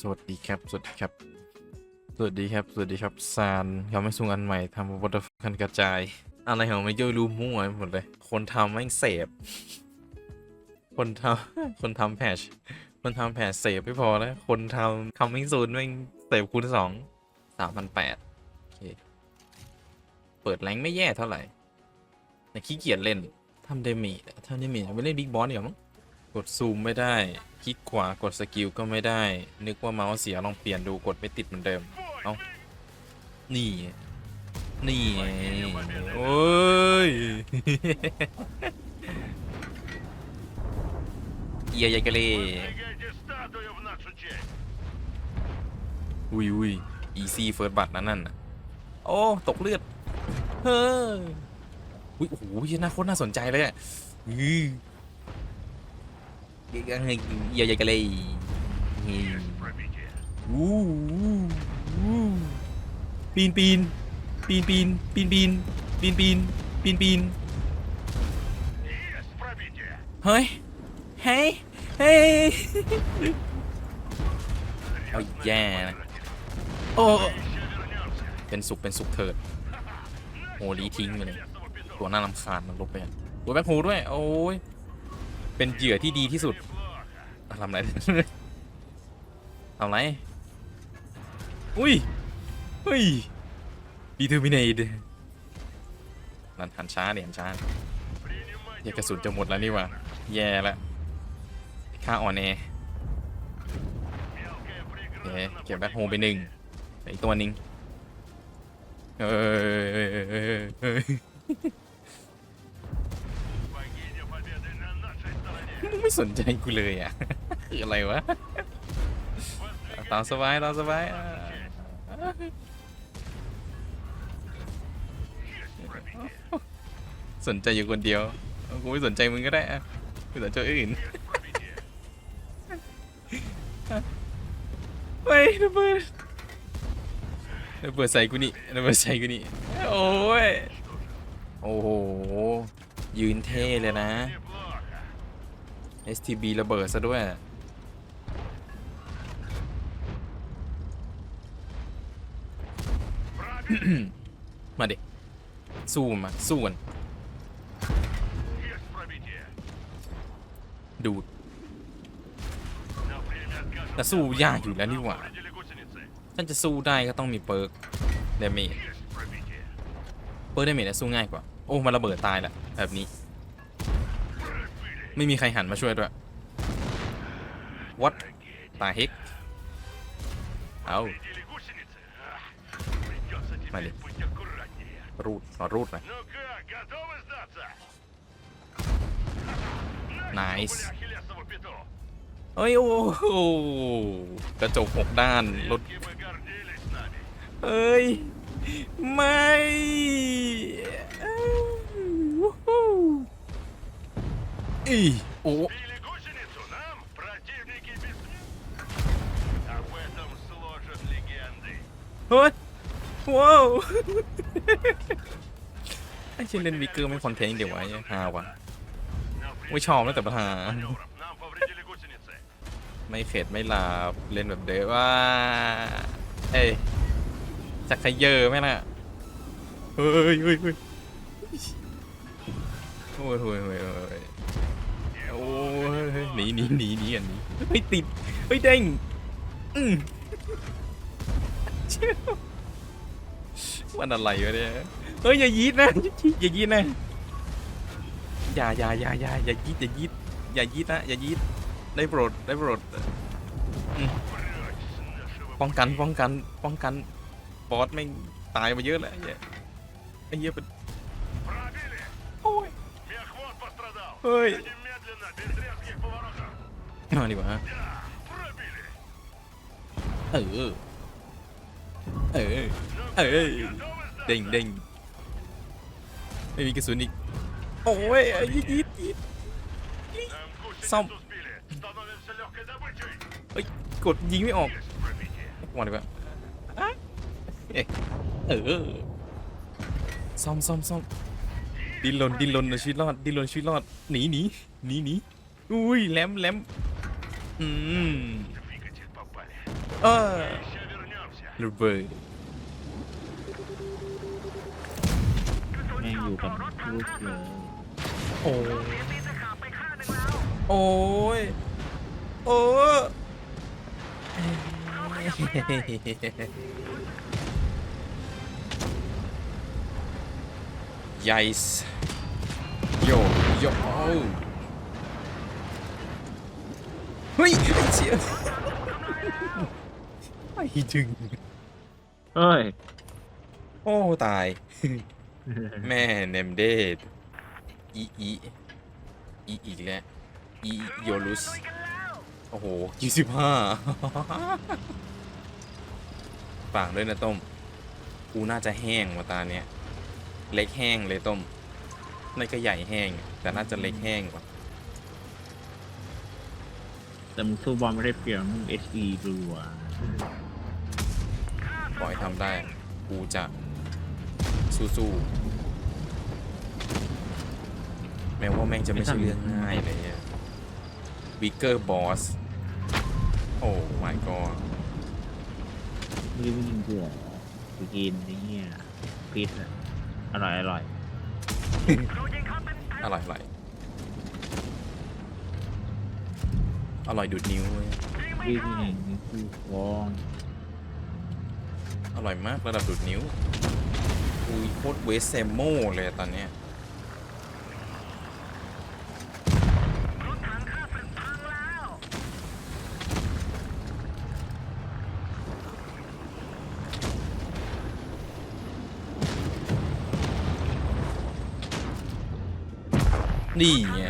สวัสดีครับ สวัสดีครับ สวัสดีครับ สวัสดีครับซานเขาไม่ส่งอันใหม่ทำวัตถุกันกระจาย อะไรของไม่เจ้ารู้มั่วหมดเลย คนทำแม่งเสพ คนทำคนทำแพชคนทำแพชเสพไม่พอแล้ว คนทำคำมิ่งซูนแม่งเสพคูณสองสามพันแปดโอเค เปิดแรงไม่แย่เท่าไหร่แต่ขี้เกียจเล่นทำเดมิทำเดมิไปเล่นบิ๊กบอสเดี๋ยวมั้ง กดซูมไม่ได้ คลิกขวากดสกิลก็ไม่ได้ นึกว่าเมาส์เสียลองเปลี่ยนดูกดไม่ติดเหมือนเดิม เอา้า นี่ นี่ โอ้ยเยียยกเลอุ้ยอุ้ยอีซี่เฟิร์สบัตนะนั่นโอ้ ตกเลือด เฮ้ยอุ้ยโอ้โหน่าโคตรน่าสนใจเลยอะอื เยียวยากันเลยวู้วู้ปีนปีนปีนปีนปีนปีนปีนปีนปีนปีนเฮ้ยเฮ้ยเฮ้ยเอาแย่โอ้เป็นสุขเป็นสุขเถิดโอ้ลีทิ้งไปเลยตัวน่าลำคาญมันลบไปกันตัวแบ็คหูด้วยโอ้ย เป็นเหยื่อที่ดีที่สุดทำไรทำไร อุ้ยอุ้ยดีทูมินเอดนั่นหันช้าเนี่ยหันช้าเยกระสุนจะหมดแล้วนี่วะแย่ละค่าอ่อนเอเก็บแบ็คโฮไปหนึ่งอีกตัวนึงเออ ไม่สนใจกูเลยอะ คืออะไรวะ ตามสบายตามสบายสนใจอยู่คนเดียว กูไม่สนใจมึงก็ได้อะกูสนใจอื่นไประเบิดระเบิดใส่กูนี่ระเบิดใส่กูนี่ โอ้ย โอ้โห ยืนเท่เลยนะ STB ระเบิดซะด้วย มาดิสู้มา สู้กันดูแต่สู้ยากอยู่แล้วนี่หว่าท่านจะสู้ได้ก็ต้องมีเปิร์กเดเมจเปิร์กเดเมจะสู้ง่ายกว่า โอ้มาระเบิดตายละแบบนี้ ไม่มีใครหันมาช่วยด้วยวัดตาเฮกเอามาดิรูดเอารูดหน่อย nice เฮ้ยโอ้โหกระจกหกด้านรถเฮ้ย ไม่ วู้ฮู้อีโอ้ Били гусеницу нам, противники без... Об этом сложат легенды. เฮ้ยว้าวไอ้เชนเล่นวิกเกอร์ไม่คอนเทนต์เดี๋ยวไว้ฮาวะ На ไม่ชอบนะแต่ประธาน маневров нам повредили гусеницы. ไม่เข็ดไม่หลาบเล่นแบบเดิมว่า เอ้ยจักขยเยอะไหมล่ะ เฮ้ยเฮ้ยเฮ้ยโอ้ยโอ้ยโอ้ยโอ้ยโอ้ ยเฮ้ยหนีหนีหนีหนีอันนี้เฮ้ยติดเฮ้ยเด้งอืมเชี่ยวมันอะไรวะเนี่ยเฮ้ยอย่ายีดนะอย่ายีดนะอย่าอย่าอย่าอย่าอย่ายีดอย่ายีดอย่ายีดนะอย่ายีดได้โปรดได้โปรด Прочь с нашего ป้องกันป้องกันป้องกันบอสไม่งตายมาเยอะแล้วไอ้เหี้ยไอ้เหี้ยเป็น Пробили! โอ้ย Мехвод пострадал! Ой. Едем มาดีกว่าเออ เออ เออ เด้งเด้งไม่มีกระสุนอีก โอ้ยยิดยิดยิดซ่อมเฮ้ย กดยิงไม่ออกมาดีกว่าเออ ซ่อมซ่อมซ่อมดิ้นรนดิ้นรนชีวิตรอดดิ้นรนชีวิตรอด หนีหนี หนีหนีอุ้ยแหลมแหลมอืมเออระเบิดแม่อยู่กับลูกเลยโอ้ยโอ้ยโอ้ยัยส์โยโย เฮ้ยไอ้เชี่ยไม่ถึงเฮ้ยโอ้ ตาย แม่เนมเดดอีอีอีอีกแล้วอีโยลุส โอ้โหยี่สิบห้าฝากด้วยนะต้ม กูน่าจะแห้งมาตาเนี้ย เล็กแห้งเลยต้มไม่ก็ใหญ่แห้ง แต่น่าจะเล็กแห้งกว่า แต่มึงสู้บอลไม่ได้เปรียบมึงเอชอีรัวปล่อยทำได้ กูจะสู้ๆแม้ว่าแม่งจะไม่ใช่เรื่องง่ายเลยวิกเกอร์บอส โอ้ my god มึงไม่ยิงเกลือกูกินไอ้เหี้ยพิษอะอร่อยอร่อย อร่อยอ อร่อยดูดนิ้วเว้ยวิ่งแห่งนี้คือฟองอร่อยมากระดับดูดนิ้วอุ้ยโคตรเวสเซมโมเลยตอนเนี้ยนี่ไง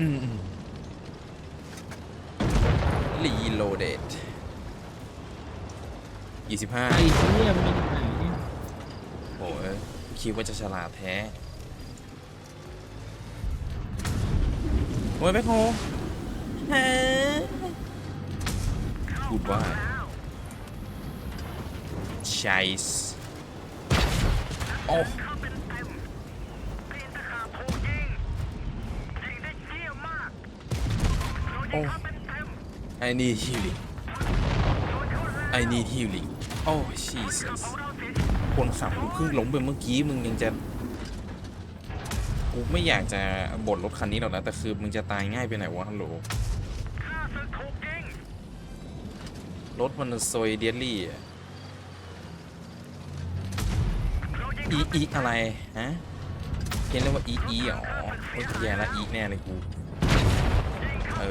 รีโหลเดดยี่สิบห้าไอ้เหี้ยมันไหนเนี่ยโอ้ยคิดว่าจะฉลาดแท้ โอ้ยแบ็คโฮฮะพูดว่าชัยส์โอ้ โอ้ I need healing I need healing โอ้ Jesus คนขับกูเพิ่งล้มไปเมื่อกี้มึงยังจะกูไม่อยากจะบ่นรถคันนี้หรอกนะแต่คือมึงจะตายง่ายไปไหนวะฮัลโหลรถมันโซยเดียลี่อะอีอีอะไรฮะเห็นเรียกว่าอีอีอ๋อโอ้ยแย่ละอีแน่เลยกู เอ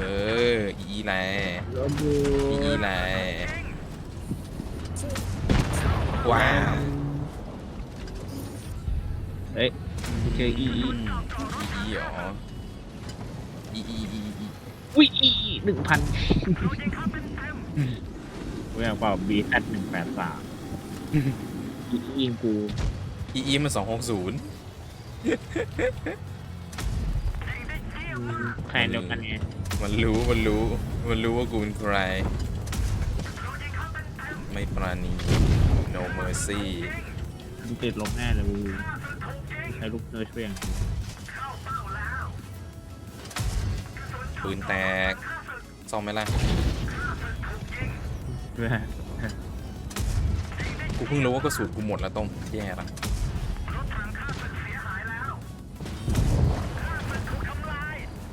อ อีแหละรถบูอีแหละว้าวเฮ้ยกูเจออีอือีมอีอีอ๋ออีอีอีอีอุ้ยอีหนึ่งพันกูอยากเป่าบีแอดหนึ่งแปดสามอีอีกูอีอีมันสองหกศูนย์แพนเดียวกันไง มันรู้มันรู้ มันรู้ว่ากูเป็นใคร ไม่ปราณี no mercy มึงติดลบแน่เลยกูใช้ลูกเนื้อช่วยอย่างกูปืนแตกซ่อมไหมล่ะ ด้วยกูเพิ่งรู้ว่ากระสุนกูหมดแล้วต้มแย่ละ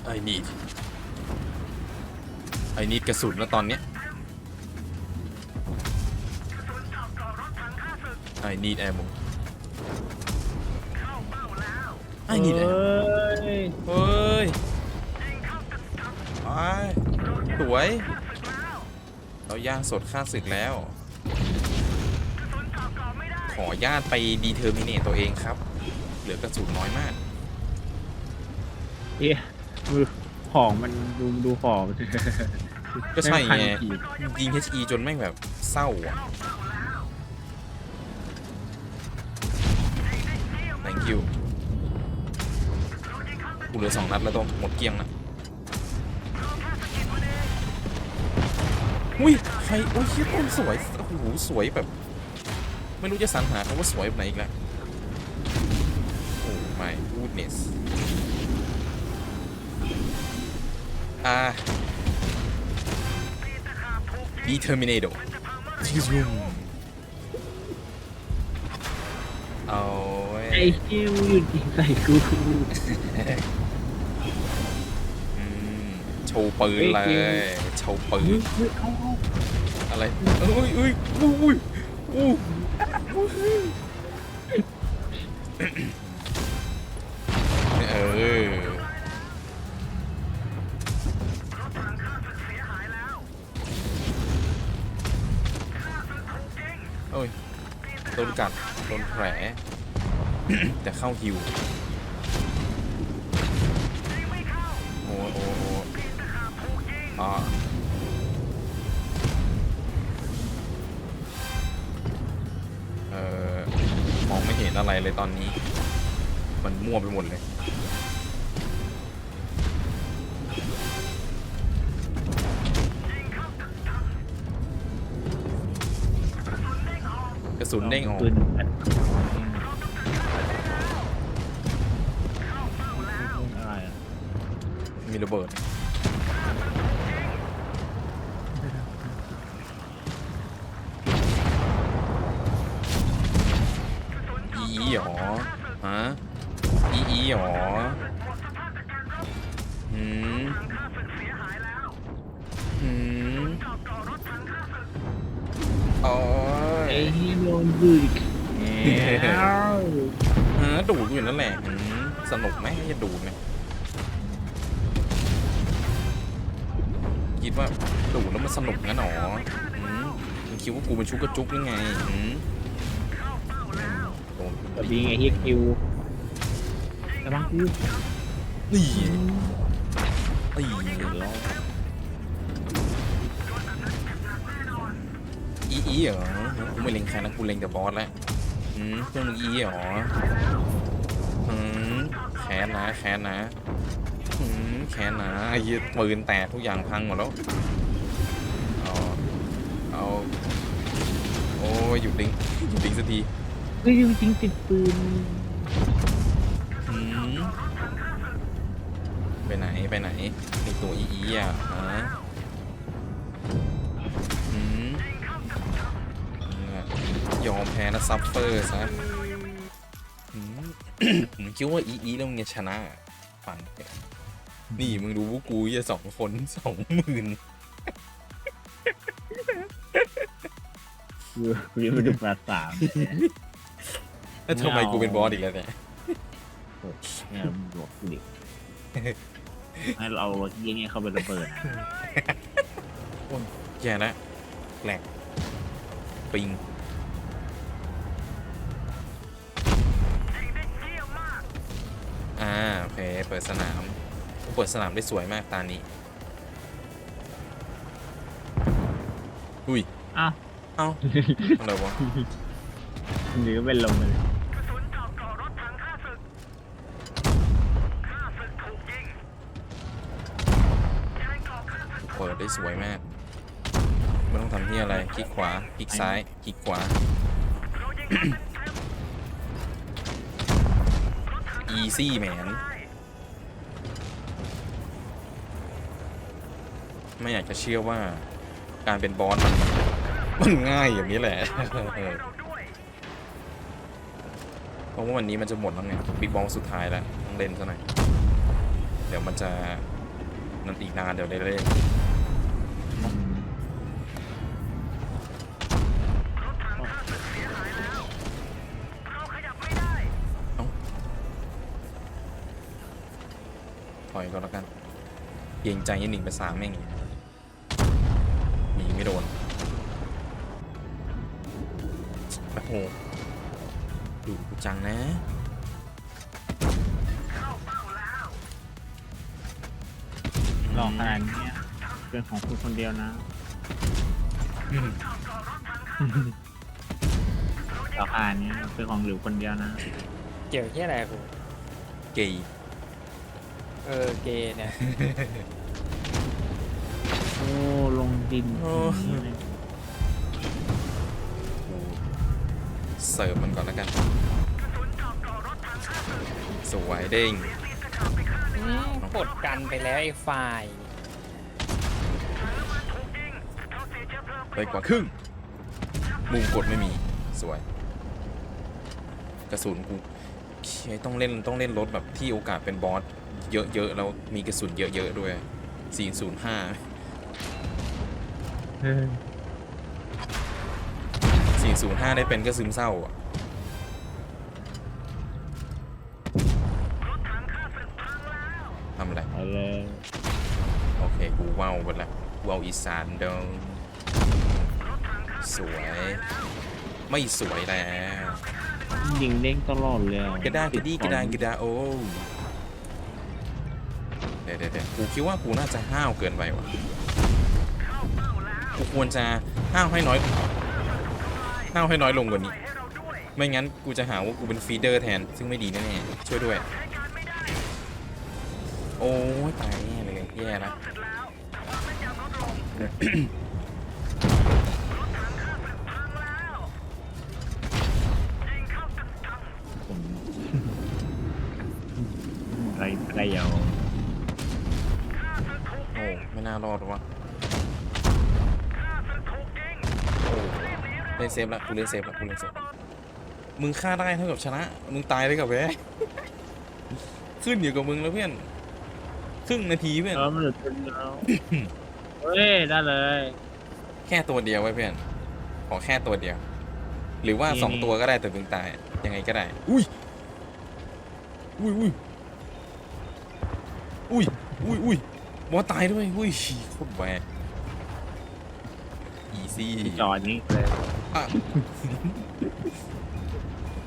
ไอ้นี่ ไอ้นี่กระสุนแล้วตอนเนี้ยไอ้นี่แอร์มไอ้นี่แอร์เฮ้ยเฮ้ยไปสวย เราย่างสดค่าศึกแล้ว ขอญาตไปดีเทอร์มิเนตตัวเองครับ เหลือกระสุนน้อยมากเฮียมือของมันดูดูของมัน ก็ใช่ไงแม่งพันกี่ยิง HE จนแม่งแบบเศร้าอะ thank you กูเหลือสองนัดแล้วต้องหมดเกลี้ยงนะอุ้ยใครโอ้ยเฮียต้นสวย โอ้โห สวยแบบ ไม่รู้จะสรรหาคำว่าสวยแบบไหนอีกแล้ว โอ้ my goodness อ่า determinado ชิซุมเอาเว้ยไอ้เหี้ยมึงหยุดยิงใส่กูอืมโชว์ปืนเลย โชว์ปืเฮ้นยเฮ้ยเอาเอาอะไรเอ้ยเอ้ยอุ้ยอุ้ยเออ อ้ยโดนกัดโดนแผล แต่เข้าฮิวโอ้โอ้โอ้อ่าเอ่อมองไม่เห็นอะไรเลยตอนนี้ มันมั่วไปหมดเลย สุนเด้งออกปืนอัดอะไรอะมีระเบิด นุกไหมจะดูดไหมคิดว่าดูดแล้วมันสนุกงั้นหรอหืมมึงคิดว่ากูเป็นชุกกระจุกยังไงหืมโดนสวัสดีไอ้เฮียคิวระวังกูนี่ตีเดี๋ยวอีอีเหรอกูไม่เล็งใครนะกูเล็งแต่บอสแล้วหืมเพื่อนมึงอีเหรอหืม แค้นนะแค้นนะหืมแค้นนะไอ้เหี้ยปืนแตกทุกอย่างพังหมดแล้ว เอา เอา โอ้ยหยุดดิงหยุดดิงสักทีเฮ้ยจริงๆติดปืนหืมไปไหนไปไหนไอตัวอีอีอะฮะหืมเนี่ยยอมแพ้นะซัฟเฟอร์ซะหื มมึงคิดว่าอีอีแล้วมึงจะชนะอะฝันไปนี่มึงดูพวกกูจะสองคนสองหมื่นกูกูยังไม่ดูปราสาทแล้วทำไมกูเป็นบอสอีกแล้วเนี่ยเนี่ยมึงบอกกูดิให้เราเอารถเยี่ยงเงี้ยเข้าไประเบิดอะแย่แล้วแหลกปิงาโอเค เปิดสนามเปิดสนามได้สวยมากตานี้ อุ้ยอ้าวเอ้าอะไรวะหรือเป็นลมเลยเปิดได้สวยมากไม่ต้องทำที่อะไรคลิกขวาคลิกซ้ายคลิกขวา easy man ไม่อยากจะเชื่อว่าการเป็นบอสมันง่ายอย่างนี้แหละ เพราะว่าวันนี้มันจะหมดแล้วไงบิ๊กบอลสุดท้ายแล้วต้องเล่นซะหน่อย เดี๋ยวมันจะนั่นอีกนานเดี๋ยวได้เล่น อยก็แล้วกันเกรงใจยันหนึ่งไปสามแม่งอีกหนีไม่โดนโอ้โหดูกูจังนะหลอกขนาดเนี้ยเป็นของคุณคนเดียวนะหลอกขนาดเนี้ยเป็นของหลิวคนเดียวนะ เกี่ยวที่อะไรกูเกย์ เออเกย์เนี่ย โอ้ลงดินโอ้อย่างนี้เลยกูเสิร์ฟมันก่อนแล้วกัน สวยเด้งอืมกดกันไปแล้วไอ้ฝ่ายไปกว่าครึ่ง มุมกดไม่มี สวย กระสุนกูเชี่ยต้องเล่นต้องเล่นรถแบบที่โอกาสเป็นบอส เยอะๆแล้วมีกระสุนเยอะๆด้วย 405เออ405 ได้เป็นก็ซึมเศร้าอะทำอะไรเอาเลยโอเค กูว่าวไปละว่าวอีสานเดิมสวย ไม่สวยแล้วยิงเด้งตลอดเลยอะกระดานกระดี้กระดานกระดาโอ้ เดี๋ยวเดี๋ยวเดี๋ยวกูคิดว่ากูน่าจะห้าวเกินไปว่ะกูควรจะห้าวให้น้อยห้าวให้น้อยลงกว่านี้ ไม่งั้นกูจะหาว่ากูเป็นฟีเดอร์แทน ซึ่งไม่ดีแน่ๆช่วยด้วย โอ้ยตายแน่เลยแย่ละ ไม่น่ารอดวะโอ้เล่นเซฟละกูเล่นเซฟละกูเล่นเซฟมึงฆ่าได้เท่ากับชนะ มึงตายได้กับแพ้ขึ้นอยู่กับมึงแล้วเพื่อน ครึ่งนาทีเพื่อนแล้วมันหลุดเป็นแล้วเฮ้ยได้เลย แค่ตัวเดียวไว้เพื่อน ขอแค่ตัวเดียว หรือว่านี่สองตัวก็ได้แต่มึงตาย ยังไงก็ได้ อุ้ย อุ้ยอุ้ยอุ้ยอุ้ยอุ้ย บอสตายด้วยอุ้ยโคตรแหวกอีซี่จอดนี้เลยอะ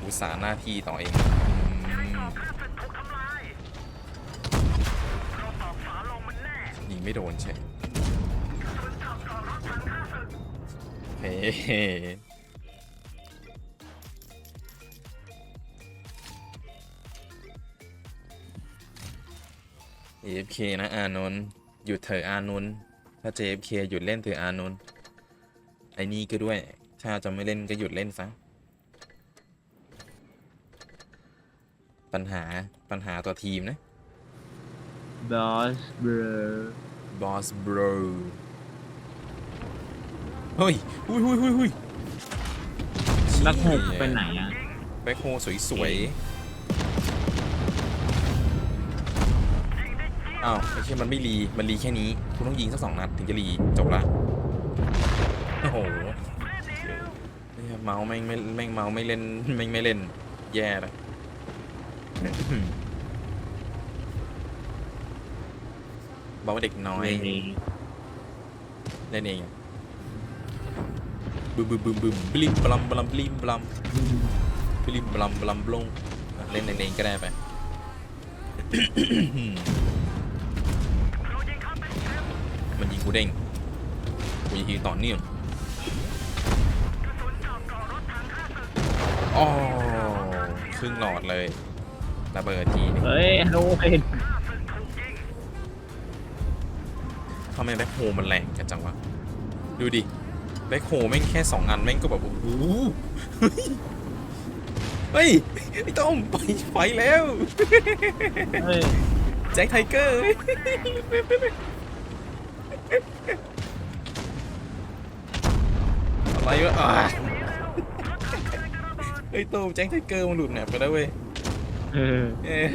อุตส่าห์หน้าที่ต่อเองอืมยิงไม่โดนใช่เฮ้ AFK นะอานนท์ หยุดเถอะอานนท์ถ้า JFK หยุดเล่นเถอะอานนท์ไอ้นี่ก็ด้วย ถ้าจะไม่เล่นก็หยุดเล่นซะ ปัญหาปัญหาต่อทีมนะบอสเบร Boss Bro เฮ้ยหุยหุยหุยหุย นักหกไปไหนอะ แบ็คโฮสวย อ้าวไม่ใช่มันไม่รีมันรีแค่นี้คุณต้องยิงสักสองนัดถึงจะรีจบละโอ้โหเหี้ยเมาส์แม่งไม่แม่งเมาส์ไม่เล่นแม่งไม่เล่น แย่เลยบอกว่าเด็กน้อยนี่เล่นเองอะบึมบึมบึมบึมบลิมบลัมบลัมบลิมบลัมบลิมบลัมบลัมบลงอะเล่นเองๆก็ได้ไป กูเด้งกูยิงต่อเนื่องอ๋อครึ่งหลอดเลยระเบิดทีนึงเฮ้ยโน้ยทำไมแบ็คโฮมันแรงกันจังวะ ดูดิ แบ็คโฮแม่งแค่สองอันแม่งก็แบบโอ้โหเฮ้ยไอ้ต้อมไปไฟแล้วเฮ้ยแจ็คไทเกอร์ อะไรวะอ่าเฮ้ยโต้มแจ็คไทเกอร์มันหลุดแหนบไปแล้วเว้ยเออเอ้ย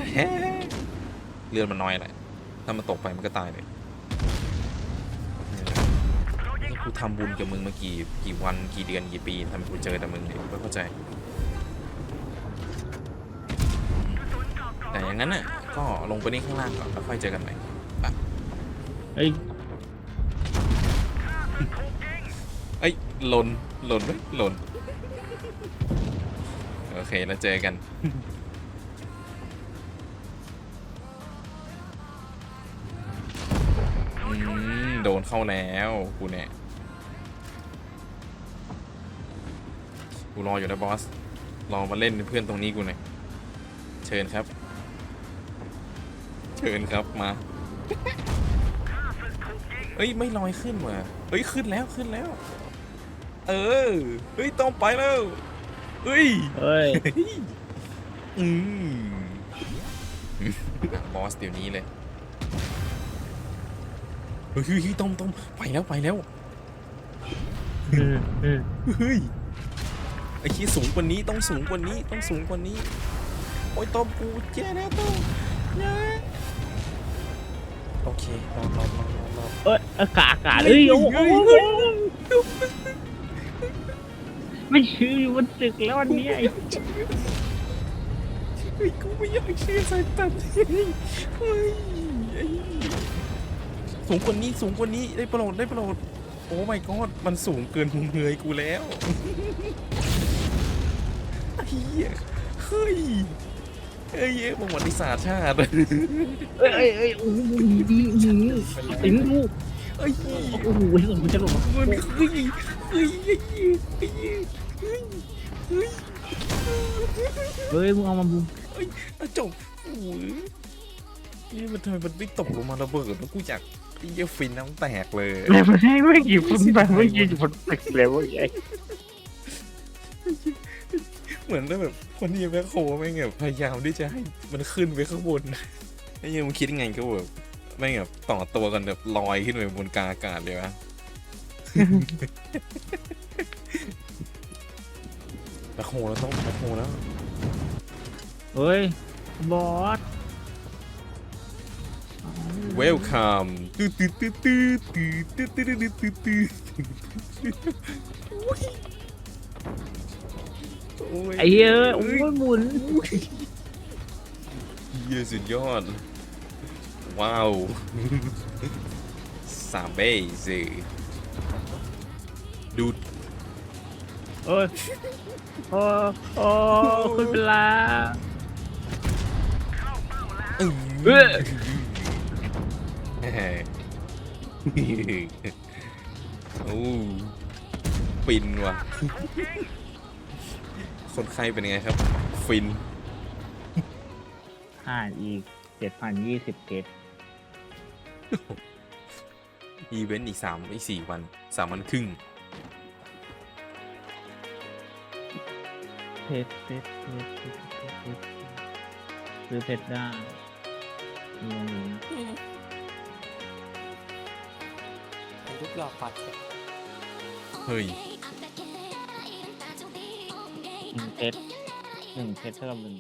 เลือดมันน้อยแหละถ้ามันตกไปมันก็ตายเลยนี่กูทำบุญกับมึงมากี่กี่วันกี่เดือนกี่ปีทำให้กูเจอแต่มึงเนี่ยกูไม่เข้าใจ แต่อย่างนั้นน่ะก็ลงไปนี่ข้างล่างก่อนแล้วค่อยเจอกันใหม่เฮ้ย เอ้ยหล่นหล่นไหมหล่นโอเคแล้วเจอกันอืมโดนเข้าแล้วกูเนี่ยกูรออยู่นะบอส รอมาเล่นเป็นเพื่อนตรงนี้กูหน่อย เชิญครับ เชิญครับมา เอ้ย ไม่ลอยขึ้นว่ะ เฮ้ยขึ้นแล้วขึ้นแล้ว เออเฮ้ยต้องไปแล้วเฮ้ยเฮ้ย อืมอะบอสเดี๋ยวนี้เลยเฮ้ยเฮ้ยเฮ้ยต้มต้มไปแล้วไปแล้วเฮ้ยไอ้ขี้ยสูงกว่านี้ต้องสูงกว่านี้ต้องสูงกว่านี้โอ้ยต้มกูเจ๊แล้วต้มนะโอเครอรอรอรอรอ เอ้ยอากาศอากาศเอ้ยโอ้โหไม่ชื่ออยู่บนตึกแล้ววันนี้ไอ้เฮ้ยกูไม่อยากเชื่อสายตาเฮ้ยเฮ้ยไอ้สูงกว่านี้สูงกว่านี้ได้โปรดได้โปรดโอ้ my god มันสูงเกินมุมเงยกูแล้วไอ้เหี้ยเฮ้ย เอ้ยประวัติศาสตร์ชาติเอ้ยเอ้ยเอ้ยโอ้โหดีดีถึงลูเอ้ยโอ้โหให้ผมจะหลบมันเฮ้ยเฮ้ยเฮ้ยเฮ้ยเฮ้ยเฮ้ยมึงเอามาบุมอะจบโอ้ยนี่มันทำไมมันไม่ตกลงมาระเบิดแล้วกูอยากไอ้เหี้ยฟินน้ำแตกเลยแล้วมันให้ไม่กี่คนแบบไม่กี่คนแตกแล้วไอ้ เหมือนแบบคนที่แม่โคแม่งแบบพยายามที่จะให้มันขึ้นไปข้างบนไอ้เหี้ยังมึงคิดยังไงก็แบบแม่งแบบต่อตัวกันแบบลอยขึ้นไปบนกลางอากาศเลยวะแม่โคแล้วต้องแม่โคแล้วเฮ้ย บอส Welcome ตื้อตื้อตื้อตื้อตื้อตื้อตื้อตื้อตื้อโอ้ย ไอ้เหี้ยโอ้ยหมุนเยี่ยสุดยอด ว้าวสามเบสิดูดโอ้ยโอ้โอ้คุณเวลาเอ้ยแหมโอ้ฟินว่ะ คนไข้เป็นไงครับ ฟิน ผ่านอีกเจ็ดพันยี่สิบเกตอีเวนต์อีกสามอีกสี่วันสามวันครึ่ง เพชรเพชรเพชรเพชรเพชรซื้อเพชรได้มีอย่างนี้รูปหล่อปัดเถอะเฮ้ยหนึ่ งเพชรหนึ่งเพชรเท่ากับหนึ่ง